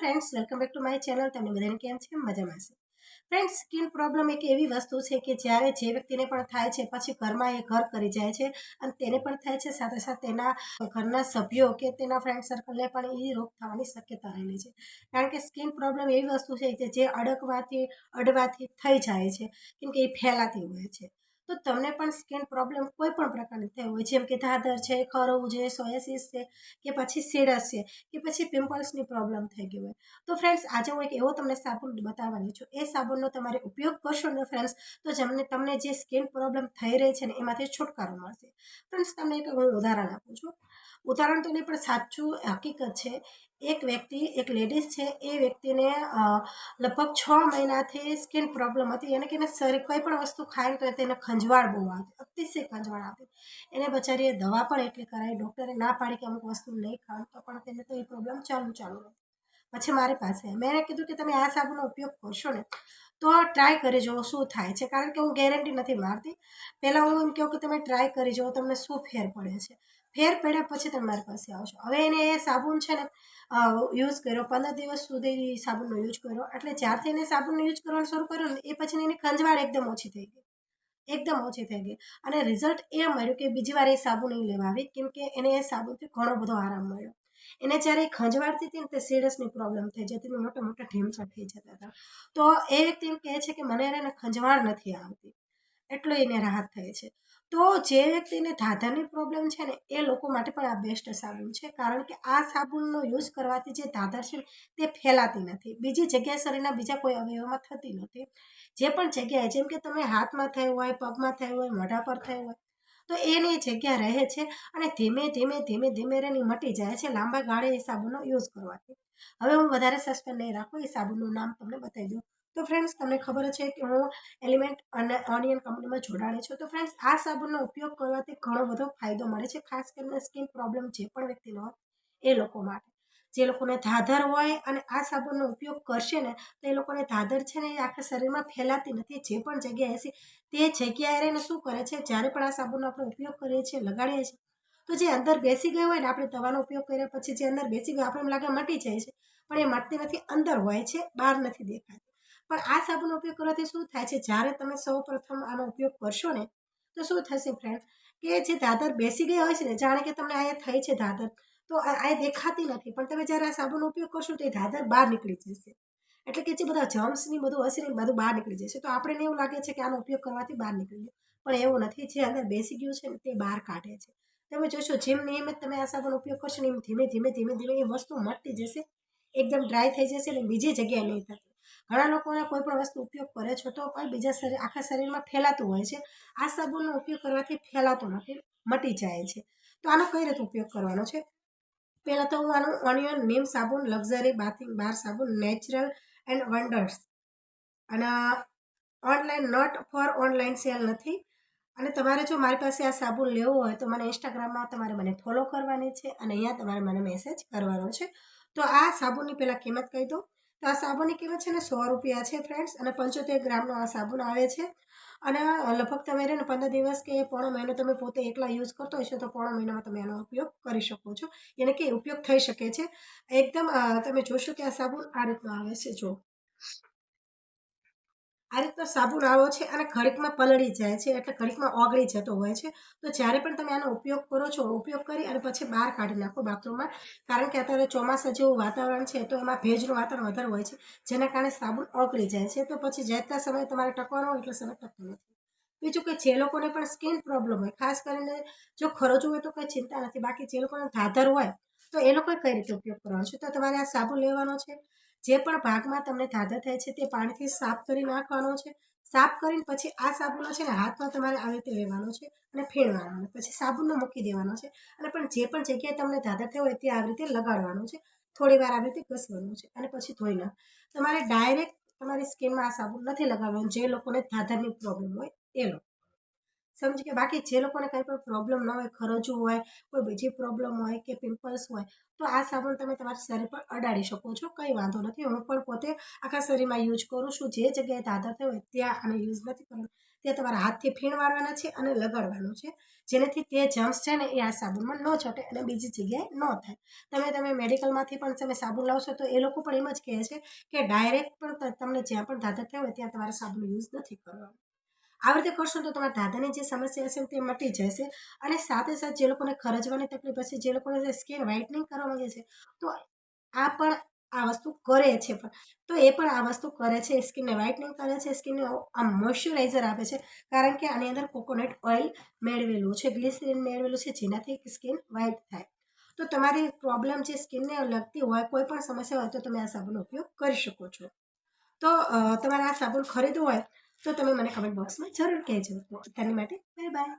Friends welcome back to my channel તમને બધાને કેમ છે? મજામાં છે? ફ્રેન્ડ્સ સ્કિન પ્રોબ્લેમ એક એવી વસ્તુ છે કે જ્યારે જે વ્યક્તિને પણ થાય છે, પછી ઘરમાં એ ઘર કરી જાય છે અને તેને પણ થાય છે. સાથે સાથે તેના ઘરના સભ્યો કે તેના ફ્રેન્ડ સર્કલને પણ એ રોગ થવાની શક્યતા રહેલી છે. કારણ કે સ્કિન પ્રોબ્લેમ એવી વસ્તુ છે કે જે અડકવાથી, અડવાથી થઈ જાય છે. કેમ કે એ ફેલાતી હોય છે. તો તમને પણ સ્કિન પ્રોબ્લેમ કોઈ પણ પ્રકારની થઈ હોય, જેમ કે ધાદર છે, ખરવું છે, સોયાસીસ છે, કે પછી સીરસ છે, કે પછી પિમ્પલ્સની પ્રોબ્લેમ થઈ ગઈ હોય. તો ફ્રેન્ડ્સ, આજે હું એક એવો તમને સાબુન બતાવવાની છું. એ સાબુનનો તમારે ઉપયોગ કરશો ને ફ્રેન્ડ્સ, તો જેમને તમને જે સ્કિન પ્રોબ્લેમ થઈ રહી છે ને, એમાંથી છુટકારો મળશે. ફ્રેન્ડ્સ, તમને એક હું ઉદાહરણ આપું છું. ઉદાહરણ તો નહીં પણ સાચું હકીકત છે. એક વ્યક્તિ, એક લેડીઝ છે, એ વ્યક્તિને લગભગ છ મહિનાથી સ્કિન પ્રોબ્લેમ હતી. એને કે એને શરીર કોઈ પણ વસ્તુ ખાય તો તેને ખંજવાળ બહુ આવતી, અતિશય ખંજવાળ આવતી. એને બચારીએ દવા પણ એટલી કરાવી ડૉક્ટરે ના પાડી કે અમુક વસ્તુ નહીં ખાવ તો પણ તેને તો એ પ્રોબ્લેમ ચાલુ ચાલુ પછી મારી પાસે, મેં એને કીધું કે તમે આ સાબુનો ઉપયોગ કરશો ને, તો ટ્રાય કરી જુઓ શું થાય છે. કારણ કે હું ગેરંટી નથી મારતી. પહેલાં હું એમ કહું કે તમે ટ્રાય કરી જુઓ તમને શું ફેર પડે છે. ફેર પડ્યા પછી તમે મારી પાસે આવશો. હવે એને એ સાબુન છે ને યુઝ કર્યો, પંદર દિવસ સુધી સાબુનનો યુઝ કર્યો. એટલે જ્યારથી એને સાબુનનો યુઝ કરવાનું શરૂ કર્યું ને, એ પછી એની ખંજવાળ એકદમ ઓછી થઈ ગઈ. એકદમ ઓછી થઈ ગઈ. અને રિઝલ્ટ એ મળ્યું કે બીજી વાર એ સાબુ નહીં લેવા આવી કેમ કે એને એ સાબુથી ઘણો બધો આરામ મળ્યો. એને જ્યારે ખંજવાળતી હતી ને, તે સિરિયસની પ્રોબ્લેમ થઈ જતી મોટા મોટા ઢીમસા થઈ જતા હતા. તો એ વ્યક્તિ એમ કહે છે કે, મને એને ખંજવાળ નથી આવતી. એટલો એને રાહત થાય છે. તો જે વ્યક્તિને ધાધાની પ્રોબ્લેમ છે ને, એ લોકો માટે પણ આ બેસ્ટ સાબુન છે. કારણ કે આ સાબુનનો યુઝ કરવાથી જે ધાધર છે તે ફેલાતી નથી. બીજી જગ્યાએ શરીરના બીજા કોઈ અવયવમાં થતી નથી. જે પણ જગ્યાએ, જેમ કે તમે હાથમાં થયું હોય, પગમાં થયું હોય, મોઢા પર થયું હોય, તો એની જગ્યા રહે છે અને ધીમે ધીમે ધીમે ધીમે રેની મટી જાય છે લાંબા ગાળે એ સાબુનો યુઝ કરવાથી. હવે હું વધારે સસ્પેન્ડ નહીં રાખું, એ સાબુનું નામ તમને બતાવી દઉં. તો ફ્રેન્ડ્સ તમને ખબર છે કે હું એલિમેન્ટ અને ઓનિયન કંપનીમાં જોડાણી છું. તો ફ્રેન્ડ્સ આ સાબુનો ઉપયોગ કરવાથી ઘણો બધો ફાયદો મળે છે. ખાસ કરીને સ્કિન પ્રોબ્લેમ જે પણ વ્યક્તિનો એ લોકો માટે. જે લોકોને ધાધર હોય અને આ સાબુનો ઉપયોગ કરશે ને, તો એ લોકોને ધાધર છે ને એ આખા શરીરમાં ફેલાતી નથી. જે પણ જગ્યાએ છે તે જગ્યાએ રહીને શું કરે છે? જ્યારે પણ આ સાબુનો આપણે ઉપયોગ કરીએ છીએ, લગાડીએ છીએ, તો જે અંદર બેસી ગયો હોય ને, આપણે દવાનો ઉપયોગ કર્યા પછી જે અંદર બેસી ગયો આપણે એમ લાગે મટી જાય છે. પણ એ મટતી નથી, અંદર હોય છે, બહાર નથી દેખાતી. પણ આ સાબુનો ઉપયોગ કરવાથી શું થાય છે? જ્યારે તમે સૌ પ્રથમ આનો ઉપયોગ કરશો ને, તો શું થશે ફ્રેન્ડ કે જે દાદર બેસી ગઈ હોય છે ને, જાણે કે તમને અહીંયા થઈ છે દાદર. તો આ દેખાતી નથી. પણ તમે જ્યારે આ સાબુનો ઉપયોગ કરશો તો એ દાદર બહાર નીકળી જશે. એટલે કે જે બધા જમ્સની બધું હશે ને બધું બહાર નીકળી જશે. તો આપણને એવું લાગે છે કે આનો ઉપયોગ કરવાથી બહાર નીકળી જાય પણ એવું નથી. જે અંદર બેસી ગયું છે ને, તે બહાર કાઢે છે. તમે જોશો, જેમ નિયમિત તમે આ સાબુનો ઉપયોગ કરશો ને, એમ ધીમે ધીમે ધીમે ધીમે એ વસ્તુ મટતી જશે. એકદમ ડ્રાય થઈ જશે અને બીજી જગ્યાએ નહીં થતી. ઘણા લોકોને કોઈ પણ વસ્તુ ઉપયોગ કરે છે તો પણ બીજા શરીર, આખા શરીરમાં ફેલાતું હોય છે. આ સાબુનો ઉપયોગ કરવાથી ફેલાતો નથી, મટી જાય છે. તો આનો કઈ રીતે ઉપયોગ કરવાનો છે? પહેલાં તો હું આનું ઓનિયન નીમ સાબુન લક્ઝરી બાથિંગ બાર સાબુન નેચરલ એન્ડ વન્ડર્સ અને online not for online sale નથી. અને તમારે જો મારી પાસે આ સાબુન લેવો હોય તો મને ઇન્સ્ટાગ્રામમાં તમારે મને ફોલો કરવાની છે અને અહીંયા તમારે મને મેસેજ કરવાનો છે. તો આ સાબુનની પહેલાં કિંમત કહી દઉં. તો આ સાબુની કિંમત છે ને સો રૂપિયા છે ફ્રેન્ડ્સ અને પંચોતેર ગ્રામનો આ સાબુન આવે છે. અને લગભગ તમે ને પંદર દિવસ કે પોણો મહિનો તમે પોતે એકલા યુઝ કરતો હશો તો પોણો મહિનામાં તમે એનો ઉપયોગ કરી શકો છો. એને કે ઉપયોગ થઈ શકે છે. એકદમ તમે જોશો કે આ સાબુન આ રીતનો આવે છે જો આ રીતનો સાબુ આવો છે અને ઘડીકમાં પલળી જાય છે, એટલે ઘડીકમાં ઓગળી જતો હોય છે. તો જ્યારે પણ તમે આનો ઉપયોગ કરો છો, ઉપયોગ કરી અને પછી બહાર કાઢી નાખો બાથરૂમમાં. કારણ કે અત્યારે ચોમાસા જેવું વાતાવરણ છે, તો એમાં ભેજનું વાતાવરણ વધારે હોય છે, જેના કારણે સાબુ ઓગળી જાય છે. તો પછી જતા સમય તમારે ટકવાનો એટલો સમય ટકતો નથી. બીજું કે જે લોકોને પણ સ્કિન પ્રોબ્લેમ હોય, ખાસ કરીને જો ખરોચું હોય તો કંઈ ચિંતા નથી. બાકી જે લોકોને ધાધર હોય, તો એ લોકોએ કઈ રીતે ઉપયોગ કરવાનો છે? તો તમારે આ સાબુ લેવાનો છે. જે પણ ભાગમાં તમને ધાધા થાય છે તે પાણીથી સાફ કરી નાખવાનો છે. સાફ કરીને પછી આ સાબુનો છે ને હાથમાં તમારે આવી રીતે લેવાનો છે અને ફેરવાનો પછી સાબુનો મૂકી દેવાનો છે. અને પણ જે પણ જગ્યાએ તમને ધાધા થયો હોય તે આવી રીતે લગાડવાનું છે. થોડી વાર આવી રીતે ઘસવાનું છે અને પછી ધોઈ નાખ. તમારે ડાયરેક્ટ તમારી સ્કિનમાં આ સાબુ નથી લગાવવાનું જે લોકોને ધાધાની પ્રોબ્લેમ હોય એ લોકો સમજી કે બાકી જે લોકોને કંઈ પણ પ્રોબ્લેમ ન હોય ખરજવું હોય, કોઈ બીજી પ્રોબ્લેમ હોય કે પિમ્પલ્સ હોય, તો આ સાબણ તમે તમારા શરીર પર અડાડી શકો છો. કંઈ વાંધો નથી. હું પણ પોતે આખા શરીરમાં યુઝ કરું છું. જે જગ્યાએ દાદર થયો હોય, ત્યાં આને યુઝ નથી કરવાનું. તે તમારા હાથથી ફીણ વાળવાના છે અને લગાડવાનું છે. જેનાથી તે જમ્સ છે ને એ આ સાબુનમાં ન છટે અને બીજી જગ્યાએ ન થાય. તમે તમે મેડિકલમાંથી પણ તમે સાબુ લાવશો તો એ લોકો પણ એમ જ કહે છે કે ડાયરેક્ટ પણ તમને જ્યાં પણ દાદર થયો હોય, ત્યાં તમારે સાબુ યુઝ નથી કરવાનો. આવી રીતે કરશો તો તમારા દાદાની જે સમસ્યા હશે તે મટી જશે. અને સાથે સાથે જે લોકોને ખરજવાની તકલીફ હશે, જે લોકોને સ્કિન વ્હાઇટનિંગ કરવા માંગે છે, તો આ પણ આ વસ્તુ કરે છે પણ. તો એ પણ આ વસ્તુ કરે છે સ્કિનને વ્હાઇટનિંગ કરે છે સ્કિનને આમ મોઇશ્ચરાઇઝર આપે છે. કારણ કે આની અંદર કોકોનટ ઓઇલ મેળવેલું છે ગ્લિસરીન મેળવેલું છે, જેનાથી સ્કિન વ્હાઇટ થાય. તો તમારી પ્રોબ્લેમ જે સ્કિનને લગતી હોય, કોઈ પણ સમસ્યા હોય, તો તમે આ સાબુનો ઉપયોગ કરી શકો છો. તો તમારે આ સાબુન ખરીદવું હોય તો તમે મને કમેન્ટ બોક્સમાં જરૂર કહેજો. અત્યારની માટે બાય બાય